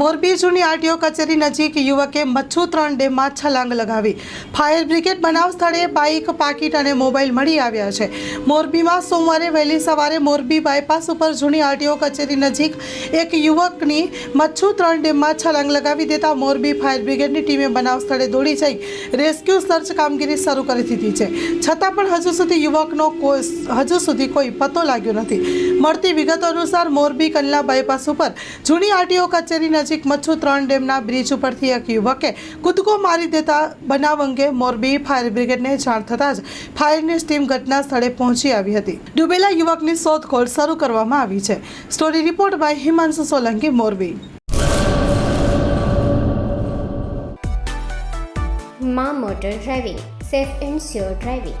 મોરબી જૂની આરટીઓ કચેરી નજીક યુવકે મચ્છુ ત્રણ ડેમમાં છલાંગ લગાવી. ફાયર બ્રિગેડ બનાવ સ્થળે બાઇક, પાકીટ અને મોબાઈલ મળી આવ્યા છે. મોરબીમાં સોમવારે વહેલી સવારે મોરબી બાયપાસ ઉપર જૂની આરટીઓ કચેરી નજીક એક યુવકની મચ્છુ ત્રણ ડેમમાં છલાંગ લગાવી દેતા મોરબી ફાયર બ્રિગેડની ટીમે બનાવ સ્થળે દોડી જઈ રેસ્ક્યુ સર્ચ કામગીરી શરૂ કરી દીધી છે. છતાં પણ હજુ સુધી યુવકનો કોઈ હજુ સુધી કોઈ પતો લાગ્યો નથી. મળતી વિગતો અનુસાર મોરબી કંડલા બાયપાસ ઉપર જૂની આરટીઓ કચેરી નજીક મચ્છુ ત્રણ ડેમના બ્રિજ ઉપરથી એક યુવકે કૂદકો મારી દેતા બનાવ અંગે મોરબી ફાયર બ્રિગેડને જાણ થતાં જ ફાયરની ટીમ ઘટના સ્થળે પહોંચી આવી હતી. ડૂબેલા યુવકની શોધખોળ શરૂ કરવામાં આવી છે. Story report by Himanshu Solanki, Morbi. મા motor driving, safe and sure driving.